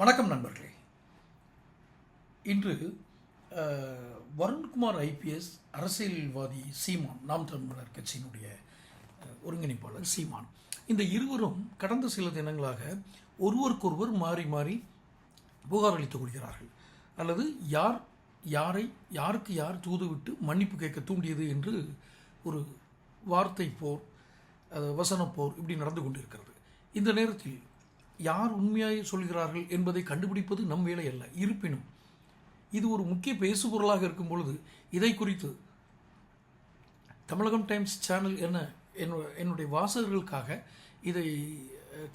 வணக்கம் நண்பர்களே. இன்று வருண்குமார் ஐபிஎஸ் அரசியல்வாதி சீமான் நாம் தமிழர் கட்சியினுடைய ஒருங்கிணைப்பாளர் சீமான். இந்த இருவரும் கடந்த சில தினங்களாக ஒருவருக்கொருவர் மாறி மாறி புகார் அளித்துக் கொள்கிறார்கள். அல்லது யார் யாரை யாருக்கு யார் தூதுவிட்டு மன்னிப்பு கேட்க தூண்டியது என்று ஒரு வார்த்தை போர் வசனப்போர் போர் இப்படி நடந்து கொண்டிருக்கிறது. இந்த நேரத்தில் யார் உண்மையாக சொல்கிறார்கள் என்பதை கண்டுபிடிப்பது நம் வேலை அல்ல. இருப்பினும் இது ஒரு முக்கிய பேசுபொருளாக இருக்கும் பொழுது இதை குறித்து தமிழகம் டைம்ஸ் சேனல் என்ன என்னுடைய வாசகர்களுக்காக இதை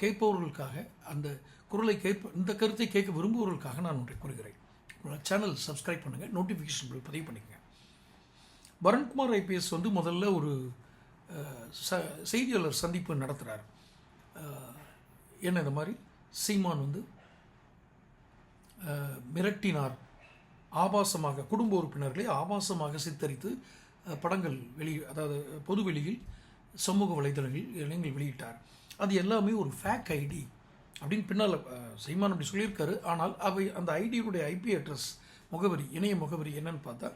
கேட்பவர்களுக்காக அந்த குரலை கேட்ப இந்த கருத்தை கேட்க விரும்புபவர்களுக்காக நான் ஒன்றை கூறுகிறேன். சேனல் சப்ஸ்கிரைப் பண்ணுங்கள் நோட்டிஃபிகேஷன் பில் பதிவு பண்ணிக்கங்க. வருண்குமார் ஐபிஎஸ் வந்து முதல்ல ஒரு ச செய்தியாளர் சந்திப்பு நடத்துகிறார் என்ன இந்த மாதிரி? சீமான் வந்து மிரட்டினார். ஆபாசமாக குடும்ப உறுப்பினர்களை ஆபாசமாக சித்தரித்து படங்கள் வெளி அதாவது பொது வெளியில் சமூக வலைதளங்களில் இளைஞர்கள் வெளியிட்டார். அது எல்லாமே ஒரு ஃபேக் ஐடி அப்படின்னு பின்னால் சீமான் அப்படி சொல்லியிருக்காரு. ஆனால் அவை அந்த ஐடியினுடைய ஐபி அட்ரஸ் முகவரி இணைய முகவரி என்னன்னு பார்த்தா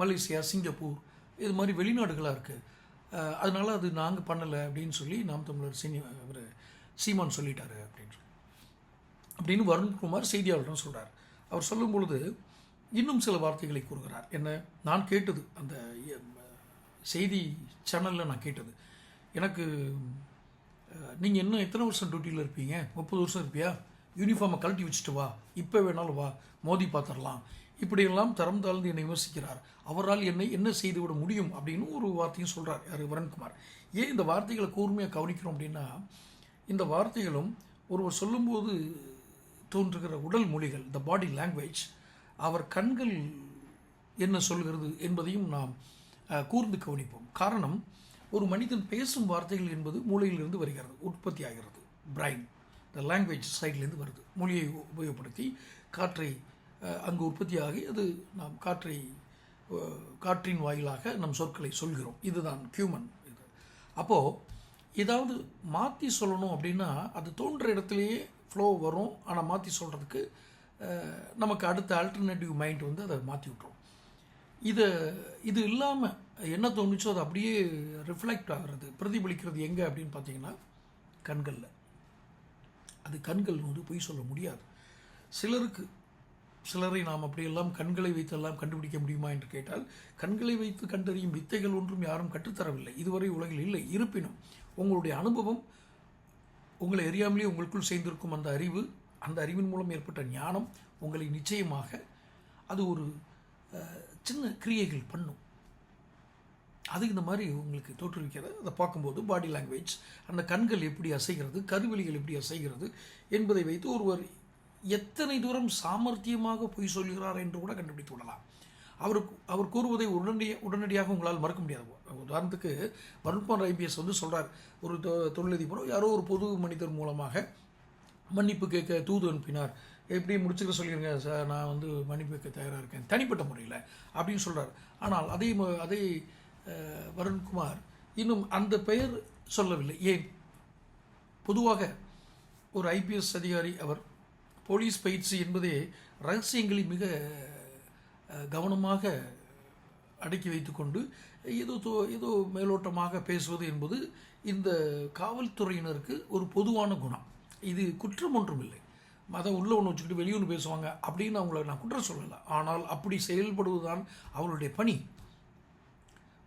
மலேசியா சிங்கப்பூர் இது மாதிரி வெளிநாடுகளாக இருக்குது அதனால் அது நாங்கள் பண்ணலை அப்படின்னு சொல்லி நாம் தமிழர் சீனி அவர் சீமான் சொல்லிட்டாரு அப்படின்னு சொல்லி. அப்படின்னு வருண்குமார் செய்தியாளரிடம் சொல்கிறார் அவர் சொல்லும் பொழுது இன்னும் சில வார்த்தைகளை கூறுகிறார். என்ன? நான் கேட்டது அந்த செய்தி சேனலில் நான் கேட்டது. எனக்கு நீங்கள் இன்னும் எத்தனை வருஷம் டியூட்டியில் இருப்பீங்க? முப்பது வருஷம் இருப்பியா? யூனிஃபார்மை கழட்டி வச்சுட்டு வா. இப்போ வேணாலும் வா. மோதி பார்த்துடலாம் இப்படியெல்லாம் தரம் தாழ்ந்து என்னை விமர்சிக்கிறார். அவரால் என்னை என்ன செய்துவிட முடியும் அப்படின்னு ஒரு வார்த்தையும் சொல்கிறார் யார்? வருண்குமார் ஏன் இந்த வார்த்தைகளை கூர்மையாக கவனிக்கிறோம் அப்படின்னா இந்த வார்த்தைகளும் ஒருவர் சொல்லும்போது தோன்றுகிற உடல் மொழிகள் த பாடி லாங்குவேஜ் அவர் கண்கள் என்ன சொல்கிறது என்பதையும் நாம் கூர்ந்து கவனிப்போம். காரணம் ஒரு மனிதன் பேசும் வார்த்தைகள் என்பது மூளையிலிருந்து வருகிறது உற்பத்தி ஆகிறது. பிரைன் த லாங்குவேஜ் சைட்லேருந்து வருது. மொழியை உபயோகப்படுத்தி காற்றை அங்கு அங்கு உற்பத்தியாகி அது நாம் காற்றை காற்றின் வாயிலாக நம் சொற்களை சொல்கிறோம். இதுதான் ஹியூமன் இது. அப்போது ஏதாவது மாற்றி சொல்லணும் அப்படின்னா அது தோன்ற இடத்துலையே ஃப்ளோ வரும். ஆனால் மாற்றி சொல்கிறதுக்கு நமக்கு அடுத்த ஆல்டர்னேட்டிவ் மைண்ட் வந்து அதை மாற்றி விட்ரும் இதை இது இல்லாமல் என்ன தோணுச்சோ அது அப்படியே ரிஃப்ளெக்ட் ஆகிறது பிரதிபலிக்கிறது எங்கே அப்படின்னு பார்த்தீங்கன்னா கண்களில். அது கண்கள் வந்து பொய் சொல்ல முடியாது. சிலருக்கு சிலரை நாம் அப்படியெல்லாம் கண்களை வைத்தெல்லாம் கண்டுபிடிக்க முடியுமா என்று கேட்டால் கண்களை வைத்து கண்டறியும் வித்தைகள் ஒன்றும் யாரும் கற்றுத்தரவில்லை. இதுவரை உலகில் இல்லை. இருப்பினும் உங்களுடைய அனுபவம் உங்களை அறியாமலே உங்களுக்குள் சேர்ந்திருக்கும் அந்த அறிவு அந்த அறிவின் மூலம் ஏற்பட்ட ஞானம் உங்களை நிச்சயமாக அது ஒரு சின்ன கிரியைகள் பண்ணும். அது இந்த மாதிரி உங்களுக்கு தோற்றுவிக்கிறது. அதை பார்க்கும்போது பாடி லாங்குவேஜ் அந்த கண்கள் எப்படி அசைகிறது கருவெளிகள் எப்படி அசைகிறது என்பதை வைத்து ஒருவர் எத்தனை தூரம் சாமர்த்தியமாக பொய் சொல்கிறார் என்று கூட கண்டுபிடித்து விடலாம் அவர் அவர் கூறுவதை உடனடிய உடனடியாக உங்களால் மறக்க முடியாது. உதாரணத்துக்கு வருண்குமார் ஐபிஎஸ் வந்து சொல்கிறார் ஒரு தொ- தொழிலதிபரோ யாரோ ஒரு பொது மனிதர் மூலமாக மன்னிப்பு கேட்க தூது அனுப்பினார். எப்படி முடிச்சுக்க சொல்லியிருங்க சார் நான் வந்து மன்னிப்பு கேட்க தயாராக இருக்கேன் தனிப்பட்ட முறையில் அப்படின்னு சொல்கிறார் ஆனால் அதே ம- அதே வருண்குமார் இன்னும் அந்த பெயர் சொல்லவில்லை. ஏன்? பொதுவாக ஒரு ஐபிஎஸ் அதிகாரி அவர் போலீஸ் பயிற்சி என்பதே ரகசியங்களில் மிக கவனமாக அடக்கி வைத்துக்கொண்டு ஏதோ தோ- ஏதோ மேலோட்டமாக பேசுவது என்பது இந்த காவல்துறையினருக்கு ஒரு பொதுவான குணம். இது குற்றம் ஒன்றும் இல்லை மதம் உள்ள ஒன்று வச்சுக்கிட்டு வெளியொன்று பேசுவாங்க அப்படின்னு அவங்கள நான் குற்றம் சொல்லலை. ஆனால் அப்படி செயல்படுவதுதான் அவருடைய பணி.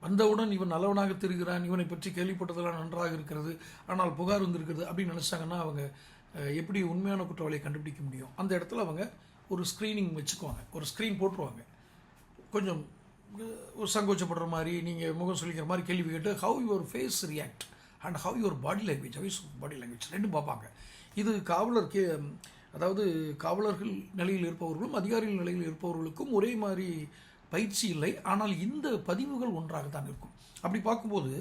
வந்தவுடன் இவன் நல்லவனாக திருகிறான் இவனை பற்றி கேள்விப்பட்டதெல்லாம் நன்றாக இருக்கிறது ஆனால் புகார் வந்திருக்கிறது அப்படின்னு நினச்சாங்கன்னா அவங்க எப்படி உண்மையான குற்றவாளியை கண்டுபிடிக்க முடியும்? அந்த இடத்துல அவங்க ஒரு ஸ்க்ரீனிங் வச்சுக்குவாங்க. ஒரு ஸ்க்ரீன் போட்டுருவாங்க. கொஞ்சம் ஒரு சங்கோச்சப்படுற மாதிரி நீங்கள் முகம் சொல்லிக்கிற மாதிரி கேள்வி கேட்டு how your face react and how your body language how body language ரெண்டும் பார்ப்பாங்க. இது காவலர் கே அதாவது காவலர்கள் நிலையில் இருப்பவர்களும் அதிகாரிகள் நிலையில் இருப்பவர்களுக்கும் ஒரே மாதிரி பயிற்சி இல்லை. ஆனால் இந்த பதிவுகள் ஒன்றாக தான் இருக்கும். அப்படி பார்க்கும்போது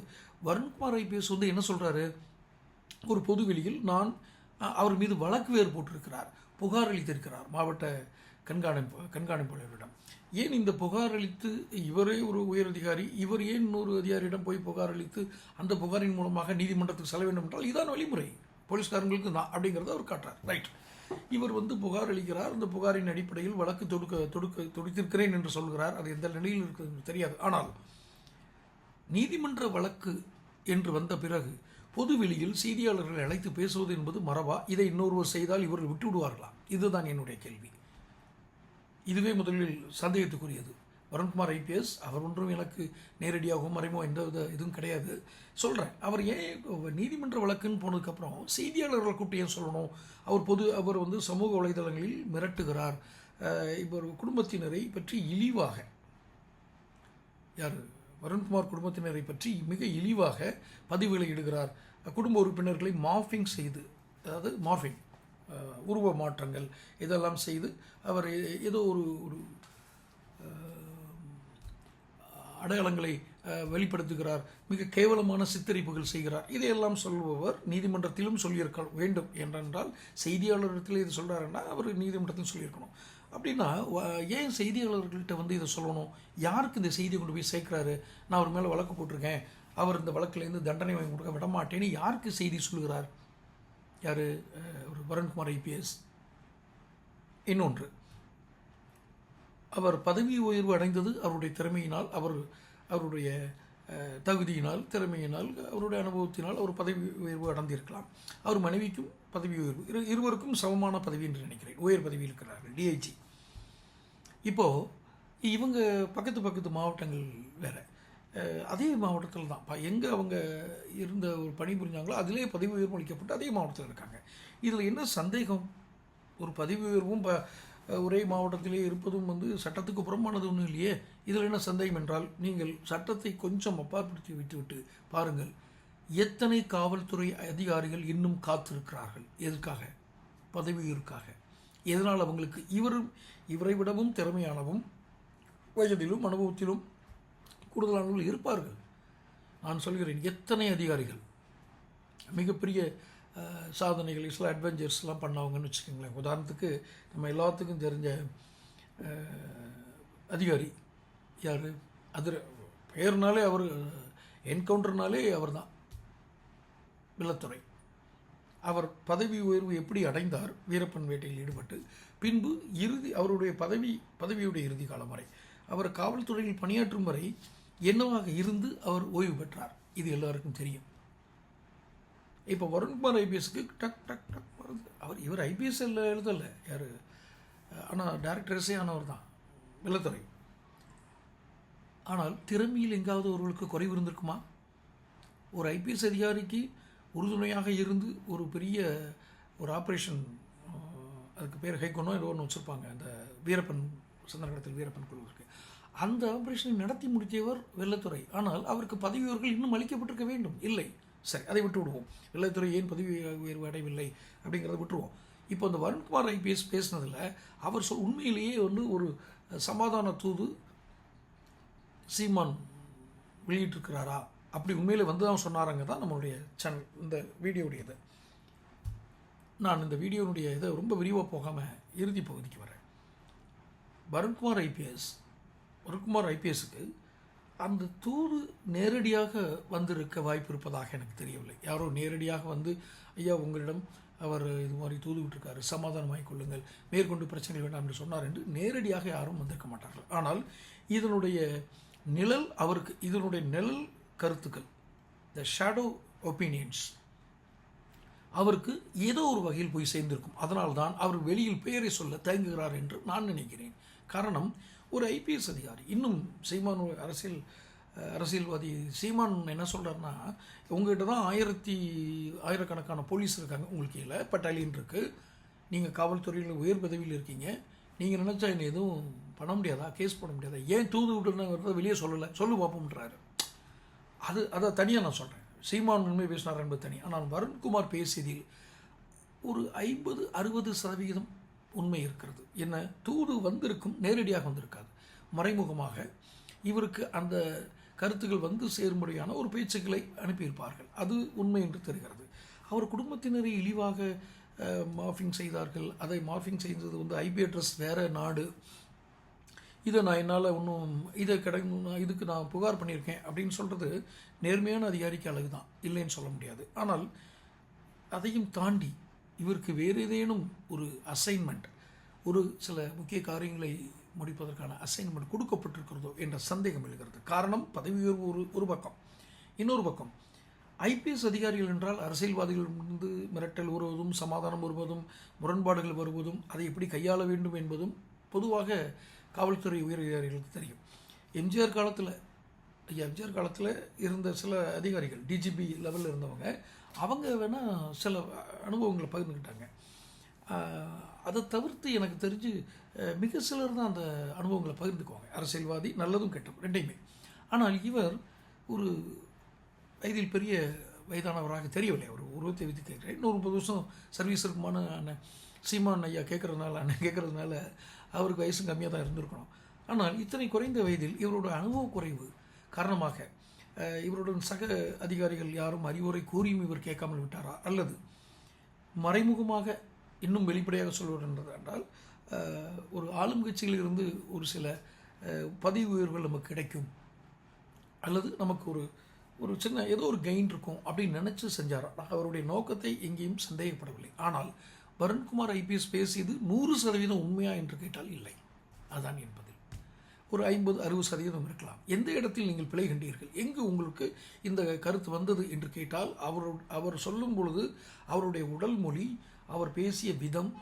வருண்குமார் ஐபிஎஸ் வந்து என்ன சொல்கிறாரு ஒரு பொதுவெளியில் நான் அவர் மீது வழக்கு வேறு போட்டிருக்கிறார் புகார் அளித்திருக்கிறார் மாவட்ட கண்காணிப்பு கண்காணிப்பாளரிடம். ஏன் இந்த புகார் அளித்து இவரே ஒரு உயரதிகாரி இவர் ஏன் இன்னொரு அதிகாரியிடம் போய் புகார் அளித்து அந்த புகாரின் மூலமாக நீதிமன்றத்துக்கு செல்ல வேண்டும் என்றால் இதான் வழிமுறை. போலீஸ்காரங்களுக்கு நான் அப்படிங்கிறத அவர் காட்டுறார். ரைட். இவர் வந்து புகார் அளிக்கிறார் அந்த புகாரின் அடிப்படையில் வழக்கு தொடுக்க தொடுக்க தொடுத்திருக்கிறேன் என்று சொல்கிறார். அது எந்த நிலையில் இருக்குது தெரியாது. ஆனால் நீதிமன்ற வழக்கு என்று வந்த பிறகு பொதுவெளியில் செய்தியாளர்களை அழைத்து பேசுவது என்பது மரபா? இதை இன்னொருவர் செய்தால் இவர்கள் விட்டு விடுவார்களா இதுதான் என்னுடைய கேள்வி. இதுவே முதலில் சந்தேகத்துக்குரியது. வருண்குமார் ஐபிஎஸ் அவர் ஒன்றும் எனக்கு நேரடியாகவும் மறைமோ எந்த வித இதுவும் கிடையாது. சொல்கிறேன் அவர் ஏன் நீதிமன்ற வழக்குன்னு போனதுக்கப்புறம் செய்தியாளர்கள் கூப்பிட்டு ஏன் சொல்லணும்? அவர் பொது அவர் வந்து சமூக வலைதளங்களில் மிரட்டுகிறார். இவர் குடும்பத்தினரை பற்றி இழிவாக. யார்? வருண்குமார் குடும்பத்தினரை பற்றி மிக இழிவாக பதிவுகளை இடுகிறார். குடும்ப உறுப்பினர்களை மாஃபிங் செய்து அதாவது மாஃபிங் உருவ மாற்றங்கள் இதெல்லாம் செய்து அவர் ஏதோ ஒரு ஒரு அடையாளங்களை வெளிப்படுத்துகிறார். மிக கேவலமான சித்தரிப்புகள் செய்கிறார். இதையெல்லாம் சொல்பவர் நீதிமன்றத்திலும் சொல்லியிருக்க வேண்டும் என்றென்றால் செய்தியாளரிடத்தில் இது சொல்கிறாருன்னா அவர் நீதிமன்றத்தில் சொல்லியிருக்கணும். அப்படின்னா ஏன் செய்தியாளர்கள்ட்ட வந்து இதை சொல்லணும்? யாருக்கு இந்த செய்தியை கொண்டு போய் சேர்க்குறாரு? நான் அவர் மேலே வழக்கு போட்டிருக்கேன். அவர் இந்த வழக்குலேருந்து தண்டனை வாங்கி கொடுக்க விடமாட்டேன்னு யாருக்கு செய்தி சொல்கிறார் யார்? ஒரு வருண்குமார் ஐபிஎஸ் இன்னொன்று அவர் பதவி உயர்வு அடைந்தது அவருடைய திறமையினால் அவர் அவருடைய தகுதியினால் திறமையினால் அவருடைய அனுபவத்தினால் அவர் பதவி உயர்வு அடைந்திருக்கலாம். அவர் மனைவிக்கும் பதவி உயர்வு. இரு இருவருக்கும் சமமான பதவி என்று நினைக்கிறேன். உயர் பதவியில் இருக்கிறார்கள். டிஐஜி இப்போது இவங்க பக்கத்து பக்கத்து மாவட்டங்கள் வேறு. அதே மாவட்டத்தில் தான். எங்கே அவங்க இருந்த ஒரு பணிபுரிஞ்சாங்களோ அதிலே பதவி உயர்வு அளிக்கப்பட்டு அதே மாவட்டத்தில் இருக்காங்க. இதில் என்ன சந்தேகம்? ஒரு பதவி உயர்வும் ப ஒரே மாவட்டத்திலே இருப்பதும் வந்து சட்டத்துக்கு புறம்பானது ஒன்றும் இல்லையே. இதில் என்ன சந்தேகம் என்றால் நீங்கள் சட்டத்தை கொஞ்சம் அப்பாற்படுத்தி விட்டுவிட்டு பாருங்கள். எத்தனை காவல்துறை அதிகாரிகள் இன்னும் காத்திருக்கிறார்கள்? எதற்காக பதவி எதனால் அவங்களுக்கு இவரும் இவரை விடவும் திறமையானவும் வயதிலும் அனுபவத்திலும் கூடுதலானவர்கள் இருப்பார்கள். நான் சொல்கிறேன் எத்தனை அதிகாரிகள்? மிகப்பெரிய சாதனைகள் சில அட்வென்ச்சர்ஸ்லாம் பண்ணவங்கன்னு வச்சுக்கோங்களேன். உதாரணத்துக்கு நம்ம எல்லாத்துக்கும் தெரிஞ்ச அதிகாரி யார்? அதிர பெயர்னாலே அவர் என்கவுண்டர்னாலே அவர் தான் வில்லத்துறை அவர் பதவி உயர்வு எப்படி அடைந்தார்? வீரப்பன் வேட்டையில் ஈடுபட்டு பின்பு இறுதி அவருடைய பதவி பதவியுடைய இறுதி காலம் வரை. அவர் காவல்துறையில் பணியாற்றும் வரை என்னவாக இருந்து அவர் ஓய்வு பெற்றார்? இது எல்லாருக்கும் தெரியும். இப்போ வருண்குமார் ஐபிஎஸ்க்கு டக் டக் டக் வருது அவர் இவர் ஐபிஎஸ் எழுதலை. யார்? ஆனால் டேரக்டர்ஸே ஆனவர் தான். வெள்ளத்துறை ஆனால் திறமையில் எங்காவது ஒருவருக்கு குறைவு இருந்திருக்குமா? ஒரு ஐபிஎஸ் அதிகாரிக்கு உறுதுணையாக இருந்து ஒரு பெரிய ஒரு ஆப்ரேஷன் அதுக்கு பேர் ஹைகோனோ ஏதோ ஒன்று வச்சுருப்பாங்க. அந்த வீரப்பன் சந்திரகடத்தில் வீரப்பன் குழுவிற்கு அந்த ஆப்ரேஷனை நடத்தி முடித்தவர் வெள்ளத்துறை. ஆனால் அவருக்கு பதவி உயர்வுகள் இன்னும் அளிக்கப்பட்டிருக்க வேண்டும். இல்லை. சரி அதை விட்டு விடுவோம் வெள்ளத்துறை ஏன் பதவி உயர்வு அடையவில்லை அப்படிங்கிறத விட்டுருவோம். இப்போ அந்த வருண்குமார் ஐபிஎஸ் பேசினதில் அவர் சொல் உண்மையிலேயே வந்து ஒரு சமாதான தூது சீமான் வெளியிட்டிருக்கிறாரா? அப்படி உண்மையில் வந்து தான் சொன்னாராங்க தான் நம்மளுடைய சேனல் இந்த வீடியோவுடையது நான் இந்த வீடியோனுடைய இதை ரொம்ப விரிவாக போகாமல் இறுதி பகுதிக்கு வரேன். வருண்குமார் ஐபிஎஸ் வருண்குமார் ஐபிஎஸ்க்கு அந்த தூது நேரடியாக வந்திருக்க வாய்ப்பு இருப்பதாக எனக்கு தெரியவில்லை. யாரோ நேரடியாக வந்து ஐயா உங்களிடம் அவர் இது மாதிரி தூது விட்டுருக்காரு சமாதானம் கொள்ளுங்கள் மேற்கொண்டு பிரச்சனை வேண்டாம் என்று சொன்னார் என்று நேரடியாக யாரும் வந்திருக்க மாட்டார்கள். ஆனால் இதனுடைய நிழல் அவருக்கு இதனுடைய நிழல் கருத்துக்கள். த ஷேடோ ஒப்பீனியன்ஸ் அவருக்கு ஏதோ ஒரு வகையில் போய் சேர்ந்திருக்கும். அதனால்தான் அவர் வெளியில் பெயரை சொல்ல தயங்குகிறார் என்று நான் நினைக்கிறேன். காரணம் ஒரு ஐபிஎஸ் அதிகாரி. இன்னும் சீமான் அரசியல் அரசியல்வாதி சீமான் என்ன சொல்கிறாருன்னா உங்ககிட்ட தான் ஆயிரத்தி ஆயிரக்கணக்கான போலீஸ் இருக்காங்க. உங்களுக்கு இல்லை பட்டாலியன் இருக்குது நீங்கள் காவல்துறையில் உயர் பதவியில் இருக்கீங்க. நீங்கள் நினச்சா என்ன எதுவும் பண்ண முடியாதா? கேஸ் பண்ண முடியாதா? ஏன் தூது விட்டுறத வெளியே சொல்லலை. சொல்லு பார்ப்போம்ன்றாரு அது அதை தனியாக நான் சொல்கிறேன் சீமான் உண்மை பேசினார் என்பது தனி. ஆனால் வருண்குமார் பேசியதில் ஒரு ஐம்பது அறுபது சதவிகிதம் உண்மை இருக்கிறது. என்ன தூது வந்திருக்கும் நேரடியாக வந்திருக்காது. மறைமுகமாக இவருக்கு அந்த கருத்துக்கள் வந்து சேரும்படியான ஒரு பேச்சுக்களை அனுப்பியிருப்பார்கள். அது உண்மை என்று தெரிகிறது. அவர் குடும்பத்தினரை இழிவாக மார்ஃபிங் செய்தார்கள். அதை மார்ஃபிங் செய்தது வந்து ஐபி அட்ரஸ் வேறு நாடு. இதை நான் என்னால் ஒன்றும் இதை கிடை இதுக்கு நான் புகார் பண்ணியிருக்கேன் அப்படின்னு சொல்கிறது நேர்மையான அதிகாரிக்கு அழகு தான். இல்லைன்னு சொல்ல முடியாது. ஆனால் அதையும் தாண்டி இவருக்கு வேறு ஏதேனும் ஒரு அசைன்மெண்ட் ஒரு சில முக்கிய காரியங்களை முடிப்பதற்கான அசைன்மெண்ட் கொடுக்கப்பட்டிருக்கிறதோ என்ற சந்தேகம் எழுகிறது. காரணம் பதவி உயர்வு ஒரு ஒரு பக்கம். இன்னொரு பக்கம் ஐபிஎஸ் அதிகாரிகள் என்றால் அரசியல்வாதிகளிடமிருந்து மிரட்டல் வருவதும் சமாதானம் வருவதும் முரண்பாடுகள் வருவதும் அதை எப்படி கையாள வேண்டும் என்பதும் பொதுவாக காவல்துறை உயர் அதிகாரிகளுக்கு தெரியும். எம்ஜிஆர் காலத்தில் ஐயா எம்ஜிஆர் காலத்தில் இருந்த சில அதிகாரிகள் டிஜிபி லெவலில் இருந்தவங்க அவங்க வேணால் சில அனுபவங்களை பகிர்ந்துக்கிட்டாங்க. அதை தவிர்த்து எனக்கு தெரிஞ்சு மிக சிலர் தான் அந்த அனுபவங்களை பகிர்ந்துக்குவாங்க. அரசியல்வாதி நல்லதும் கெட்டதும் ரெண்டையுமே. ஆனால் இவர் ஒரு வயதில் பெரிய வயதானவராக தெரியவில்லை. அவர் உருவத்தை வைத்து கேட்குறேன் இன்னொரு முப்பது வருஷம் சர்வீஸ் இருக்குமான்னு அண்ணன் சீமான் ஐயா கேட்குறதுனால அண்ணன் கேட்குறதுனால அவருக்கு வயசும் கம்மியாக தான் இருந்திருக்கணும். ஆனால் இத்தனை குறைந்த வயதில் இவரோட அனுபவ குறைவு காரணமாக இவருடன் சக அதிகாரிகள் யாரும் அறிவுரை கூறியும் இவர் கேட்காமல் விட்டாரா? அல்லது மறைமுகமாக இன்னும் வெளிப்படையாக சொல்வதென்றது என்றால் ஒரு ஆளும் கட்சியிலிருந்து ஒரு சில பதிவு பதவி உயர்வுகள் நமக்கு கிடைக்கும். அல்லது நமக்கு ஒரு ஒரு சின்ன ஏதோ ஒரு கெயின் இருக்கும் அப்படின்னு நினச்சி செஞ்சாரா? அவருடைய நோக்கத்தை எங்கேயும் சந்தேகப்படவில்லை. ஆனால் வருண்குமார் ஐபிஎஸ் பேசியது நூறு சதவீதம் உண்மையா என்று கேட்டால் இல்லை. அதான் என்பது ஒரு ஐம்பது அறுபது சதவீதம் இருக்கலாம். எந்த இடத்தில் நீங்கள் பிழை கண்டீர்கள்? எங்கு உங்களுக்கு இந்த கருத்து வந்தது என்று கேட்டால் அவர் அவர் சொல்லும் பொழுது அவருடைய உடல் மொழி அவர் பேசிய விதம்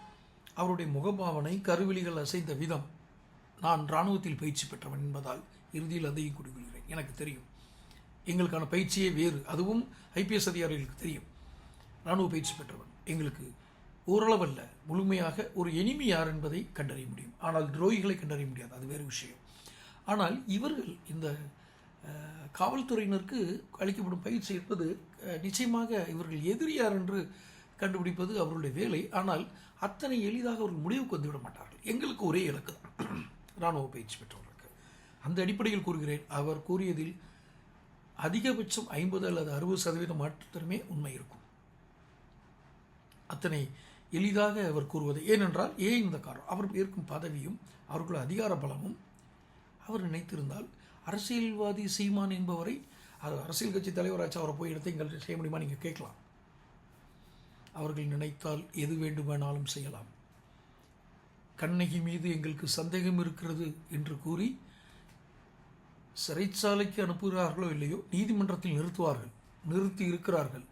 அவருடைய முகபாவனை கருவிழிகள் அசைந்த விதம் நான் இராணுவத்தில் பயிற்சி பெற்றவன் என்பதால் இறுதியில் அதையும் குடிகொள்கிறேன் எனக்கு தெரியும். எங்களுக்கான பயிற்சியே வேறு. அதுவும் ஐபிஎஸ் அதிகாரிகளுக்கு தெரியும். இராணுவ பயிற்சி பெற்றவன். எங்களுக்கு ஓரளவல்ல. முழுமையாக ஒரு எனிமி யார் என்பதை கண்டறிய முடியும். ஆனால் துரோகிகளை கண்டறிய முடியாது. அது வேறு விஷயம். ஆனால் இவர்கள் இந்த காவல்துறையினருக்கு அளிக்கப்படும் பயிற்சி என்பது நிச்சயமாக இவர்கள் எதிரி யார் என்று கண்டுபிடிப்பது அவர்களுடைய வேலை. ஆனால் அத்தனை எளிதாக அவர்கள் முடிவுக்கு வந்துவிட மாட்டார்கள். எங்களுக்கு ஒரே இலக்கு தான். இராணுவ பயிற்சி பெற்றவர்களுக்கு. அந்த அடிப்படையில் கூறுகிறேன். அவர் கூறியதில் அதிகபட்சம் ஐம்பது அல்லது அறுபது சதவீதம் மாற்றமே உண்மை இருக்கும். அத்தனை எளிதாக அவர் கூறுவது ஏனென்றால் ஏன் இந்த காரணம்? அவர் இருக்கும் பதவியும் அவருக்குள்ள அதிகார பலமும். அவர் நினைத்திருந்தால் அரசியல்வாதி சீமான் என்பவரை அது அரசியல் கட்சி தலைவராச்சு அவரை போய் எடுத்து எங்கள்கிட்ட செய்ய முடியுமா? நீங்கள் கேட்கலாம். அவர்கள் நினைத்தால் எது வேண்டுமானாலும் செய்யலாம். கண்ணகி மீது எங்களுக்கு சந்தேகம் இருக்கிறது என்று கூறி சிறைச்சாலைக்கு அனுப்புகிறார்களோ இல்லையோ நீதிமன்றத்தில் நிறுத்துவார்கள். நிறுத்தி இருக்கிறார்கள்.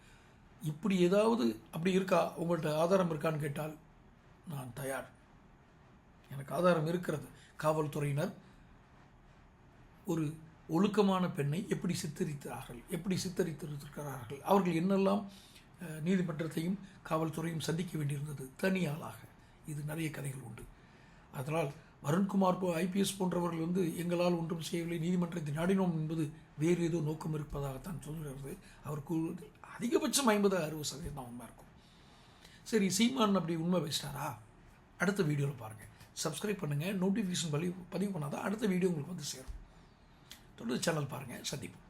இப்படி ஏதாவது அப்படி இருக்கா? உங்கள்கிட்ட ஆதாரம் இருக்கான்னு கேட்டால் நான் தயார். எனக்கு ஆதாரம் இருக்கிறது. காவல்துறையினர் ஒரு ஒழுக்கமான பெண்ணை எப்படி சித்தரித்தார்கள்? எப்படி சித்தரித்திருக்கிறார்கள்? அவர்கள் என்னெல்லாம் நீதிமன்றத்தையும் காவல்துறையும் சந்திக்க வேண்டியிருந்தது? தனியாளாக. இது நிறைய கதைகள் உண்டு. அதனால் வருண்குமார் போ ஐபிஎஸ் போன்றவர்கள் வந்து எங்களால் ஒன்றும் செய்யவில்லை நீதிமன்றத்தை நாடினோம் என்பது வேறு ஏதோ நோக்கம் இருப்பதாகத்தான் சொல்கிறது. அவர் கூறுவது அதிகபட்சம் ஐம்பது அறுபது சதவீதம் தான் உண்மை இருக்கும் சரி சீமான் அப்படி உண்மை பேசிட்டாரா? அடுத்த வீடியோவில் பாருங்கள் சப்ஸ்கிரைப் பண்ணுங்கள் நோட்டிஃபிகேஷன் பதிவு பதிவு பண்ணாதான் அடுத்த வீடியோ உங்களுக்கு வந்து சேரும். தொடர்ந்து சேனல் பாருங்கள் சந்திப்போம்.